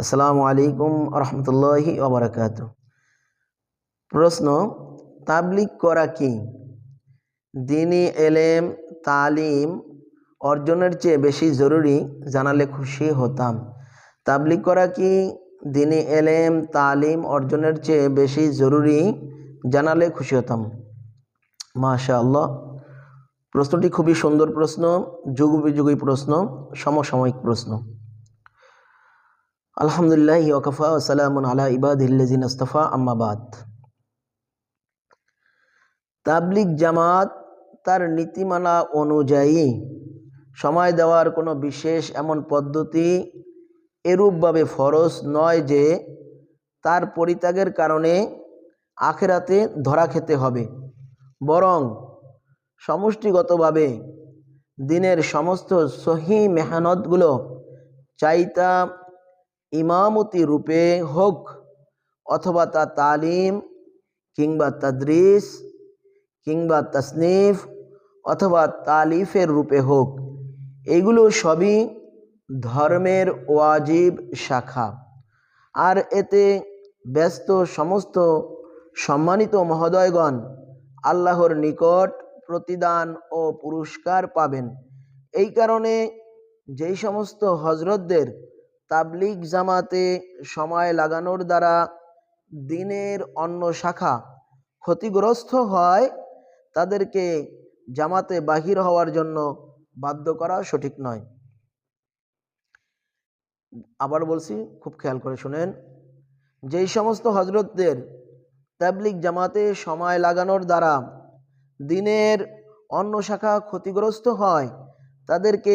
আসসালামু আলাইকুম রহমতুল্লাহি ওবরাকাত প্রশ্ন তাবলিক করা কি? দিনী এলেম, তালিম অর্জনের চেয়ে বেশি জরুরি জানালে খুশি হতাম। তাবলিক করা কি? দিনী এলেম, তালিম অর্জনের চেয়ে বেশি জরুরি জানালে খুশি হতাম। মাশা আল্লাহ প্রশ্নটি খুবই সুন্দর প্রশ্ন যুগোপযোগী প্রশ্ন, সমসাময়িক প্রশ্ন। আলহামদুলিল্লাহ ওকফা ওসালামুন আলা ইবাদিল্লাজিন আস্তফা আম্মাবাদ তাবলিগ জামাত তার নীতিমালা অনুযায়ী সময় দেওয়ার কোনো বিশেষ এমন পদ্ধতি এরূপভাবে ফরজ নয় যে তার পরিত্যাগের কারণে আখেরাতে ধরা খেতে হবে। বরং সমষ্টিগতভাবে দিনের সমস্ত সহি মেহনতগুলো চাইতা ইমামতি রূপে হোক অথবা তা তালিম কিংবা তাদরিস কিংবা তসনিফ অথবা তালিফের রূপে হোক, এগুলো সবই ধর্মের ওয়াজিব শাখা। আর এতে ব্যস্ত সমস্ত সম্মানিত মহোদয়গণ আল্লাহর নিকট প্রতিদান ও পুরস্কার পাবেন। এই কারণে যেই সমস্ত হজরতদের তাবলিগ জামাতে সময় লাগানোর দ্বারা দিনের অন্য শাখা ক্ষতিগ্রস্ত হয়, তাদেরকে জামাতে বাহির হওয়ার জন্য বাধ্য করা সঠিক নয়। আবার বলছি, খুব খেয়াল করে শুনেন, যেই সমস্ত হজরতদের তাবলিগ জামাতে সময় লাগানোর দ্বারা দিনের অন্য শাখা ক্ষতিগ্রস্ত হয়, তাদেরকে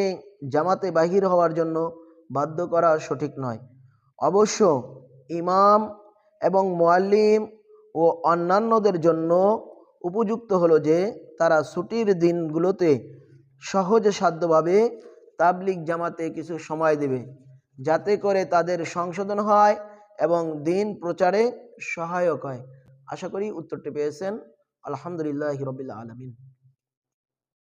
জামাতে বাহির হওয়ার জন্য বাধ্য করা সঠিক নয়। অবশ্য ইমাম এবং মোয়াল্লিম ও অন্যান্যদের জন্য উপযুক্ত হলো যে, তারা ছুটির দিনগুলোতে সহজে সাধ্যভাবে তাবলিগ জামাতে কিছু সময় দেবে, যাতে করে তাদের সংশোধন হয় এবং দিন প্রচারে সহায়ক হয়। আশা করি উত্তরটি পেয়েছেন। আলহামদুলিল্লাহ রবিল্লা আলমিন।